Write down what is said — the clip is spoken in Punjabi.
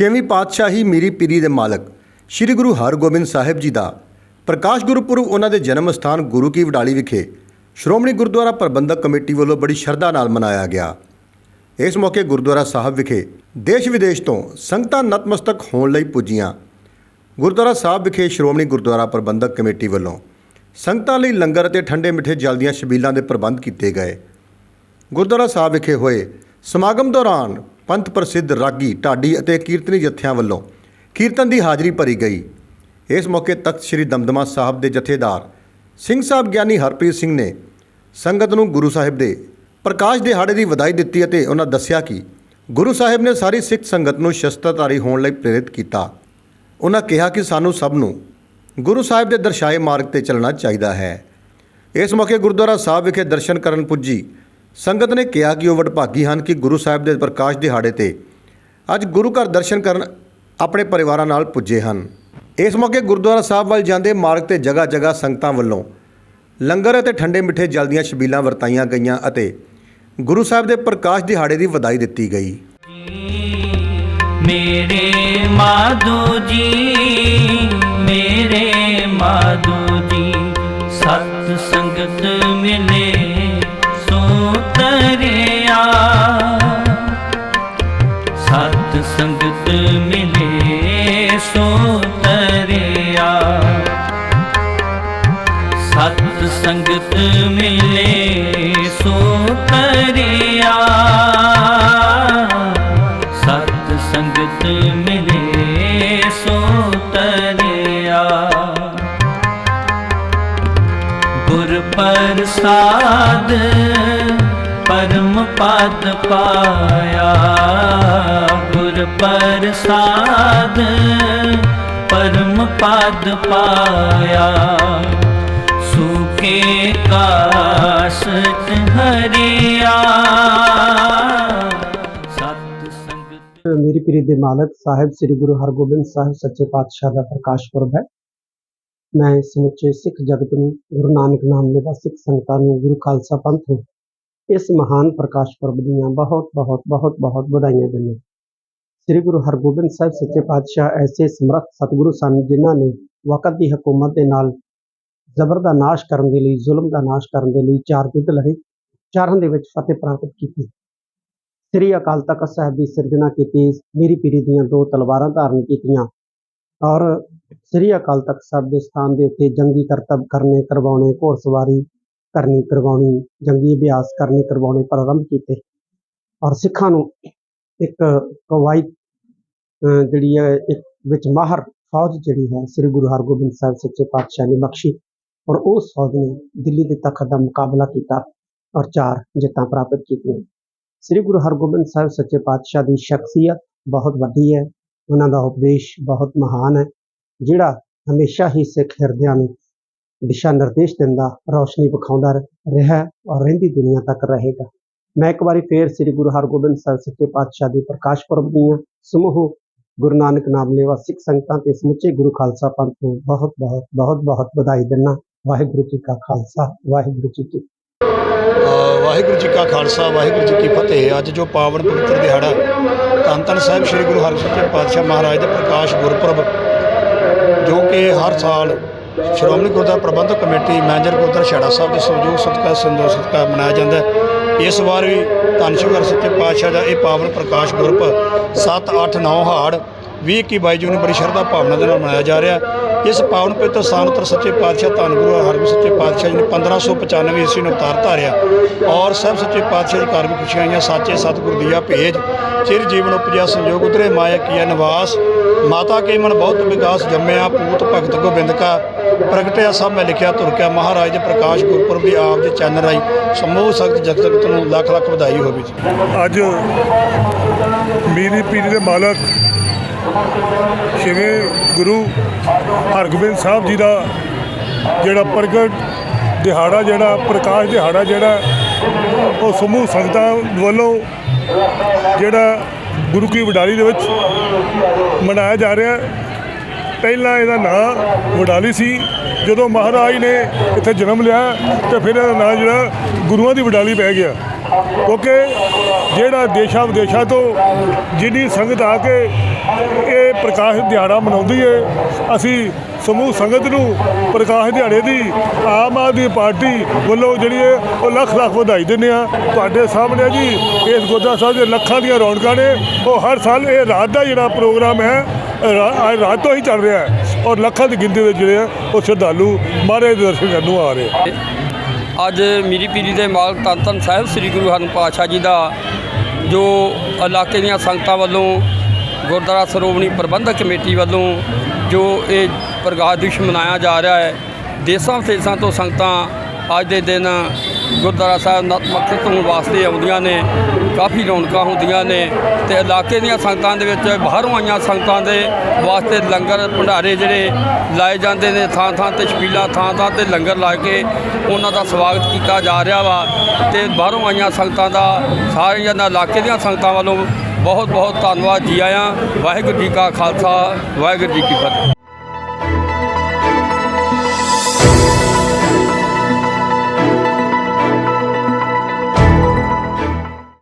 ਛੇਵੀਂ ਪਾਤਸ਼ਾਹੀ ਮੀਰੀ ਪੀਰੀ ਦੇ ਮਾਲਕ, ਸ੍ਰੀ ਗੁਰੂ ਹਰਗੋਬਿੰਦ ਸਾਹਿਬ ਜੀ ਦਾ। ਪ੍ਰਕਾਸ਼ ਗੁਰਪੁਰਬ ਉਹਨਾਂ ਦੇ ਜਨਮ ਸਥਾਨ ਗੁਰੂ ਕੀ ਵਡਾਲੀ ਵਿਖੇ ਸ਼੍ਰੋਮਣੀ ਗੁਰਦੁਆਰਾ ਪ੍ਰਬੰਧਕ ਕਮੇਟੀ ਵੱਲੋਂ ਬੜੀ ਸ਼ਰਧਾ ਨਾਲ ਮਨਾਇਆ ਗਿਆ। ਇਸ ਮੌਕੇ ਗੁਰਦੁਆਰਾ ਸਾਹਿਬ ਵਿਖੇ ਦੇਸ਼ ਵਿਦੇਸ਼ ਤੋਂ ਸੰਗਤਾਂ ਨਤਮਸਤਕ ਹੋਣ ਲਈ ਪੁੱਜੀਆਂ। ਗੁਰਦੁਆਰਾ ਸਾਹਿਬ ਵਿਖੇ ਸ਼੍ਰੋਮਣੀ ਗੁਰਦੁਆਰਾ ਪ੍ਰਬੰਧਕ ਕਮੇਟੀ ਵੱਲੋਂ ਸੰਗਤਾਂ ਲਈ ਲੰਗਰ ਅਤੇ ਠੰਡੇ ਮਿੱਠੇ ਜਲ ਦੀਆਂ ਛਬੀਲਾਂ ਦੇ ਪ੍ਰਬੰਧ ਕੀਤੇ ਗਏ। ਗੁਰਦੁਆਰਾ ਸਾਹਿਬ ਵਿਖੇ ਹੋਏ ਸਮਾਗਮ ਦੌਰਾਨ ਪੰਥ ਪ੍ਰਸਿੱਧ ਰਾਗੀ ਢਾਡੀ ਅਤੇ ਕੀਰਤਨੀ ਜਥਿਆਂ ਵੱਲੋਂ ਕੀਰਤਨ ਦੀ ਹਾਜ਼ਰੀ ਭਰੀ ਗਈ। ਇਸ ਮੌਕੇ ਤਖਤ ਸ੍ਰੀ ਦਮਦਮਾ ਸਾਹਿਬ ਦੇ ਜਥੇਦਾਰ ਸਿੰਘ ਸਾਹਿਬ ਗਿਆਨੀ ਹਰਪ੍ਰੀਤ ਸਿੰਘ ਨੇ ਸੰਗਤ ਨੂੰ ਗੁਰੂ ਸਾਹਿਬ ਦੇ ਪ੍ਰਕਾਸ਼ ਦਿਹਾੜੇ ਦੀ ਵਧਾਈ ਦਿੱਤੀ ਅਤੇ ਉਹਨਾਂ ਦੱਸਿਆ ਕਿ ਗੁਰੂ ਸਾਹਿਬ ਨੇ ਸਾਰੀ ਸਿੱਖ ਸੰਗਤ ਨੂੰ ਸ਼ਸਤਰਧਾਰੀ ਹੋਣ ਲਈ ਪ੍ਰੇਰਿਤ ਕੀਤਾ। ਉਹਨਾਂ ਕਿਹਾ ਕਿ ਸਾਨੂੰ ਸਭ ਨੂੰ ਗੁਰੂ ਸਾਹਿਬ ਦੇ ਦਰਸਾਏ ਮਾਰਗ ਤੇ ਚੱਲਣਾ ਚਾਹੀਦਾ ਹੈ। ਇਸ ਮੌਕੇ ਗੁਰਦੁਆਰਾ ਸਾਹਿਬ ਵਿਖੇ ਦਰਸ਼ਨ ਕਰਨ ਪੁੱਜੀ ਸੰਗਤ ਨੇ ਕਿਹਾ ਕਿ ਉਹ ਵਡਭਾਗੀ ਹਨ ਕਿ ਗੁਰੂ ਸਾਹਿਬ ਦੇ ਪ੍ਰਕਾਸ਼ ਦਿਹਾੜੇ ਤੇ ਅੱਜ ਗੁਰੂ ਘਰ ਦਰਸ਼ਨ ਕਰਨ ਆਪਣੇ ਪਰਿਵਾਰਾਂ ਨਾਲ ਪੁੱਜੇ ਹਨ। ਇਸ ਮੌਕੇ ਗੁਰਦੁਆਰਾ ਸਾਹਿਬ ਵੱਲ ਜਾਂਦੇ ਮਾਰਗ ਤੇ ਜਗ੍ਹਾ ਜਗ੍ਹਾ ਸੰਗਤਾਂ ਵੱਲੋਂ ਲੰਗਰ ਅਤੇ ਠੰਡੇ ਮਿੱਠੇ ਜਲ ਦੀਆਂ ਛਬੀਲਾਂ ਵਰਤਾਈਆਂ ਗਈਆਂ ਅਤੇ ਗੁਰੂ ਸਾਹਿਬ ਦੇ ਪ੍ਰਕਾਸ਼ ਦਿਹਾੜੇ ਦੀ ਵਧਾਈ ਦਿੱਤੀ ਗਈ। ਮੇਰੇ ਮਾਧੋ ਜੀ, ਮੇਰੇ ਮਾਧੋ ਜੀ, ਸਤ ਸੰਗਤ ਮਿਲੇ। ਸਤ ਸੰਗਤ ਮਿਲੇ, ਸੋ ਤਰਿਆ ਸਤ ਸੰਗਤ ਮਿਲੇ, ਸੋ ਤਰਿਆ। ਗੁਰ ਪ੍ਰਸਾਦ ਪਰਮ ਪਦ ਪਾਇਆ। ਗੁਰ ਪ੍ਰਸਾਦ ਪਰਮ ਪਦ ਪਾਇਆ। ਸੁਕੇ ਕਾਸ਼ਟ ਹਰਿਆ ਮੇਰੀ ਪੀਰੀ ਦੇ ਮਾਲਕ ਸਾਹਿਬ, ਸ੍ਰੀ ਗੁਰੂ ਹਰਗੋਬਿੰਦ ਸਾਹਿਬ ਸੱਚੇ ਪਾਤਸ਼ਾਹ ਦਾ ਪ੍ਰਕਾਸ਼ ਪੁਰਬ ਹੈ। ਮੈਂ ਸਮੁੱਚੇ ਸਿੱਖ ਜਗਤ ਨੂੰ ਗੁਰੂ ਨਾਨਕ ਨਾਮ ਦੇ ਸਿੱਖ ਸੰਗਤਾਂ ਨੂੰ, ਗੁਰੂ ਖਾਲਸਾ ਪੰਥ ਨੂੰ ਇਸ ਮਹਾਨ ਪ੍ਰਕਾਸ਼ ਪੁਰਬ ਦੀਆਂ ਬਹੁਤ ਬਹੁਤ ਬਹੁਤ ਬਹੁਤ ਵਧਾਈਆਂ ਦਿੰਦਾ ਸ੍ਰੀ ਗੁਰੂ ਹਰਗੋਬਿੰਦ ਸਾਹਿਬ ਸੱਚੇ ਪਾਤਸ਼ਾਹ ਐਸੇ ਸਮਰੱਥ ਸਤਿਗੁਰੂ ਸਨ ਜਿਨ੍ਹਾਂ ਨੇ ਵਕਤ ਦੀ ਹਕੂਮਤ ਦੇ ਨਾਲ ਜ਼ਬਰ ਦਾ ਨਾਸ਼ ਕਰਨ ਦੇ ਲਈ, ਜ਼ੁਲਮ ਦਾ ਨਾਸ਼ ਕਰਨ ਦੇ ਲਈ ਚਾਰ ਯੁੱਧ ਲੜੇ। ਚਾਰਾਂ ਦੇ ਵਿੱਚ ਫਤਿਹ ਪ੍ਰਾਪਤ ਕੀਤੀ। ਸ੍ਰੀ ਅਕਾਲ ਤਖਤ ਸਾਹਿਬ ਦੀ ਸਿਰਜਣਾ ਕੀਤੀ। ਮੇਰੀ ਪੀਰੀ ਦੀਆਂ ਦੋ ਤਲਵਾਰਾਂ ਧਾਰਨ ਕੀਤੀਆਂ ਔਰ ਸ੍ਰੀ ਅਕਾਲ ਤਖਤ ਸਾਹਿਬ ਦੇ ਸਥਾਨ ਦੇ ਉੱਤੇ ਜੰਗੀ ਕਰਤੱਵ ਕਰਨੇ ਕਰਵਾਉਣੇ ਘੋੜਸਵਾਰੀ ਕਰਨੀ ਕਰਵਾਉਣੀ, ਜੰਗੀ ਅਭਿਆਸ ਕਰਨੇ ਕਰਵਾਉਣੇ ਪ੍ਰਾਰੰਭ ਕੀਤੇ। ਔਰ ਸਿੱਖਾਂ ਨੂੰ ਇੱਕ ਕਵਾਇਤ ਅਹ ਜਿਹੜੀ ਹੈ, ਇੱਕ ਵਿੱਚ ਮਾਹਰ ਫੌਜ ਜਿਹੜੀ ਹੈ, ਸ੍ਰੀ ਗੁਰੂ ਹਰਗੋਬਿੰਦ ਸਾਹਿਬ ਸੱਚੇ ਪਾਤਸ਼ਾਹ ਨੇ ਬਖਸ਼ੀ। ਔਰ ਉਸ ਫੌਜ ਨੇ ਦਿੱਲੀ ਦੇ ਤਖਤ ਦਾ ਮੁਕਾਬਲਾ ਕੀਤਾ ਔਰ ਚਾਰ ਜਿੱਤਾਂ ਪ੍ਰਾਪਤ ਕੀਤੀਆਂ। ਸ੍ਰੀ ਗੁਰੂ ਹਰਗੋਬਿੰਦ ਸਾਹਿਬ ਸੱਚੇ ਪਾਤਸ਼ਾਹ ਦੀ ਸ਼ਖਸੀਅਤ ਬਹੁਤ ਵੱਡੀ ਹੈ। ਉਹਨਾਂ ਦਾ ਉਪਦੇਸ਼ ਬਹੁਤ ਮਹਾਨ ਹੈ। ਜਿਹੜਾ ਹਮੇਸ਼ਾ ਹੀ ਸਿੱਖ ਹਿਰਦਿਆਂ ਨੂੰ ਦਿਸ਼ਾ ਨਿਰਦੇਸ਼ ਦਿੰਦਾ, ਰੌਸ਼ਨੀ ਵਿਖਾਉਂਦਾ ਰਿਹਾ ਔਰ ਰਹਿੰਦੀ ਦੁਨੀਆ ਤੱਕ ਰਹੇਗਾ। ਮੈਂ ਇੱਕ ਵਾਰੀ ਫੇਰ ਸ੍ਰੀ ਗੁਰੂ ਹਰਗੋਬਿੰਦ ਸਾਹਿਬ ਸੱਚੇ ਪਾਤਸ਼ਾਹ ਦੇ ਪ੍ਰਕਾਸ਼ ਪੁਰਬ ਦੀਆਂ ਸਮੂਹ ਗੁਰੂ ਨਾਨਕ ਨਾਮ ਲੈਵਾ ਸਿੱਖ ਸੰਗਤਾਂ ਤੇ ਸਮੁੱਚੇ ਗੁਰੂ ਖਾਲਸਾ ਪੰਥ ਨੂੰ ਬਹੁਤ ਬਹੁਤ ਬਹੁਤ ਬਹੁਤ ਵਧਾਈ ਦਿੰਦਾ ਵਾਹਿਗੁਰੂ ਜੀ ਕਾ ਖਾਲਸਾ, ਵਾਹਿਗੁਰੂ ਜੀ ਕੀ ਵਾਹਿਗੁਰੂ ਜੀ ਕਾ ਖਾਲਸਾ, ਵਾਹਿਗੁਰੂ ਜੀ ਕੀ ਫਤਿਹ। ਅੱਜ ਜੋ ਪਾਵਨ ਪਵਿੱਤਰ ਦਿਹਾੜਾ, ਧੰਨ ਧੰਨ ਸਾਹਿਬ ਸ੍ਰੀ ਗੁਰੂ ਹਰਗੋਬਿੰਦ ਪਾਤਸ਼ਾਹ ਮਹਾਰਾਜ ਦੇ ਪ੍ਰਕਾਸ਼ ਗੁਰਪੁਰਬ, ਜੋ ਕਿ ਹਰ ਸਾਲ ਸ਼੍ਰੋਮਣੀ ਗੁਰਦੁਆਰਾ ਪ੍ਰਬੰਧਕ ਕਮੇਟੀ ਮੈਨੇਜਰ ਗੁਰਦੁਆਰਾ ਛੜਾ ਸਾਹਿਬ ਦੇ ਸਹਿਯੋਗ, ਸਦਕਾ ਸੰਦੋਖ ਸਦਕਾ ਮਨਾਇਆ ਜਾਂਦਾ ਇਸ ਵਾਰ ਵੀ ਧੰਨ ਸ਼੍ਰੀ ਗੁਰੂ ਸੱਚੇ ਪਾਤਸ਼ਾਹ ਦਾ ਇਹ ਪਾਵਨ ਪ੍ਰਕਾਸ਼ ਗੁਰਪੁਰਬ 7 8 9 ਹਾੜ 20 21 22 ਜੂਨ ਬੜੀ ਸ਼ਰਧਾ ਭਾਵਨਾ ਦੇ ਨਾਲ ਮਨਾਇਆ ਜਾ ਰਿਹਾ ਇਸ ਪਾਵਨ ਪਵਿੱਤਰ ਸਥਾਨ ਉੱਤੇ ਸੱਚੇ ਪਾਤਸ਼ਾਹ ਧੰਨ ਗੁਰੂ ਹਰਗੋਬਿੰਦ ਸੱਚੇ ਪਾਤਸ਼ਾਹ ਜੀ ਨੇ 1595 ਈਸਵੀ ਨੂੰ ਅਵਤਾਰ ਧਾਰਿਆ ਔਰ ਸਭ ਸੱਚੇ ਪਾਤਸ਼ਾਹ ਦੇ ਘਰ ਵੀ ਖੁਸ਼ੀਆਂ ਆਈਆਂ, ਸਾਚੇ ਸਤਿਗੁਰ ਦੀਆ ਭੇਜ। ਚਿਰ ਜੀਵਨ ਉਪਜਿਆ ਸੰਜੋਗ ਉਤਰੇ, ਮਾਇਆ ਕੀਆ ਨਿਵਾਸ। ਮਾਤਾ ਕੇ ਮਨ ਬਹੁਤ ਵਿਕਾਸ ਜੰਮਿਆ ਪੂਤ ਭਗਤ ਗੋਬਿੰਦ ਕਾ ਪ੍ਰਗਟਿਆ ਸਭ ਮੈਂ ਲਿਖਿਆ ਤੁਰਕਿਆ ਮਹਾਰਾਜ ਦੇ ਪ੍ਰਕਾਸ਼ ਗੁਰਪੁਰਬ ਦੀ ਆਪ ਦੇ ਚੈਨਲ ਰਾਈ ਸਮੂਹ ਸਖਤ ਜਗਤ ਨੂੰ ਲੱਖ ਲੱਖ ਵਧਾਈ ਹੋਵੇ ਜੀ ਅੱਜ ਮੀਰੀ ਪੀਰੀ ਦੇ ਮਾਲਕ ਛੇਵੇਂ ਗੁਰੂ ਹਰਗੋਬਿੰਦ ਸਾਹਿਬ ਜੀ ਦਾ ਜਿਹੜਾ ਪ੍ਰਗਟ ਦਿਹਾੜਾ ਜਿਹੜਾ, ਪ੍ਰਕਾਸ਼ ਦਿਹਾੜਾ ਜਿਹੜਾ, ਉਹ ਸਮੂਹ ਸੰਗਤਾਂ ਵੱਲੋਂ ਜਿਹੜਾ ਗੁਰੂ ਕੀ ਵਡਾਰੀ ਦੇ ਵਿੱਚ ਮਨਾਇਆ ਜਾ ਰਿਹਾ ਹੈ। ਪਹਿਲਾਂ ਇਹਦਾ ਨਾਂ ਵਡਾਲੀ ਸੀ। ਜਦੋਂ ਮਹਾਰਾਜ ਨੇ ਇੱਥੇ ਜਨਮ ਲਿਆ ਤੇ ਫਿਰ ਇਹਦਾ ਨਾਂ ਜਿਹੜਾ ਗੁਰੂਆਂ ਦੀ ਵਡਾਲੀ ਪੈ ਗਿਆ। ਕਿਉਂਕਿ ਜਿਹੜਾ ਦੇਸ਼ਾਂ ਵਿਦੇਸ਼ਾਂ ਤੋਂ ਜਿੰਨੀ ਸੰਗਤ ਆ ਕੇ ਇਹ ਪ੍ਰਕਾਸ਼ ਦਿਹਾੜਾ ਮਨਾਉਂਦੀ ਹੈ ਅਸੀਂ ਸਮੂਹ ਸੰਗਤ ਨੂੰ ਪ੍ਰਕਾਸ਼ ਦਿਹਾੜੇ ਦੀ ਆਮ ਆਦਮੀ ਪਾਰਟੀ ਵੱਲੋਂ ਜਿਹੜੀ ਹੈ ਉਹ ਲੱਖ ਲੱਖ ਵਧਾਈ ਦਿੰਦੇ ਆ ਤੁਹਾਡੇ ਸਾਹਮਣੇ ਜੀ, ਇਸ ਗੁਰਦੁਆਰਾ ਸਾਹਿਬ ਦੇ ਲੱਖਾਂ ਦੀਆਂ ਰੌਣਕਾਂ ਨੇ। ਉਹ ਹਰ ਸਾਲ ਇਹ ਰਾਤ ਦਾ ਜਿਹੜਾ ਪ੍ਰੋਗਰਾਮ ਹੈ ਅੱਜ ਰਾਤ ਤੋਂ ਹੀ ਚੱਲ ਰਿਹਾ ਹੈ ਔਰ ਲੱਖਾਂ ਦੀ ਗਿਣਤੀ ਦੇ ਜਿਹੜੇ ਆ, ਉਹ ਸ਼ਰਧਾਲੂ ਮਹਾਰਾਜ ਦੇ ਦਰਸ਼ਨ ਕਰਨ ਨੂੰ ਆ ਰਹੇ ਆ। ਅੱਜ ਮੀਰੀ ਪੀਰੀ ਦੇ ਮਾਲਕ ਧੰਨ ਧੰਨ ਸਾਹਿਬ ਸ੍ਰੀ ਗੁਰੂ ਹਰਿ ਪਾਤਸ਼ਾਹ ਜੀ ਦਾ, ਜੋ ਇਲਾਕੇ ਦੀਆਂ ਸੰਗਤਾਂ ਵੱਲੋਂ ਗੁਰਦੁਆਰਾ ਸਰੋਵਣੀ ਪ੍ਰਬੰਧਕ ਕਮੇਟੀ ਵੱਲੋਂ ਜੋ ਇਹ ਪ੍ਰਕਾਸ਼ ਦਿਵਸ ਮਨਾਇਆ ਜਾ ਰਿਹਾ ਹੈ, ਦੇਸਾਂ ਵਿਦੇਸਾਂ ਤੋਂ ਸੰਗਤਾਂ ਅੱਜ ਦੇ ਦਿਨ ਗੁਰਦੁਆਰਾ ਸਾਹਿਬ ਨਤਮਸਤਕ ਹੋਣ ਵਾਸਤੇ ਆਉਂਦੀਆਂ ਨੇ, ਕਾਫੀ ਰੌਣਕਾਂ ਹੁੰਦੀਆਂ ਨੇ ਤੇ ਇਲਾਕੇ ਦੀਆਂ ਸੰਗਤਾਂ ਦੇ ਵਿੱਚ ਬਾਹਰੋਂ ਆਈਆਂ ਸੰਗਤਾਂ ਦੇ ਵਾਸਤੇ ਲੰਗਰ ਭੰਡਾਰੇ ਜਿਹੜੇ ਲਾਏ ਜਾਂਦੇ ਨੇ ਥਾਂ ਥਾਂ ਤੇ ਛਬੀਲਾਂ ਥਾਂ ਥਾਂ ਤੇ ਲੰਗਰ ਲਾ ਕੇ ਉਹਨਾਂ ਦਾ ਸਵਾਗਤ ਕੀਤਾ ਜਾ ਰਿਹਾ ਵਾ ਤੇ ਬਾਹਰੋਂ ਆਈਆਂ ਸੰਗਤਾਂ ਦਾ, ਸਾਰੀਆਂ ਦਾ, ਇਲਾਕੇ ਦੀਆਂ ਸੰਗਤਾਂ ਵੱਲੋਂ ਬਹੁਤ ਬਹੁਤ ਧੰਨਵਾਦ ਜੀ ਆਇਆਂ। ਵਾਹਿਗੁਰੂ ਜੀ ਕਾ ਖਾਲਸਾ, ਵਾਹਿਗੁਰੂ ਜੀ ਕੀ ਫਤਿਹ।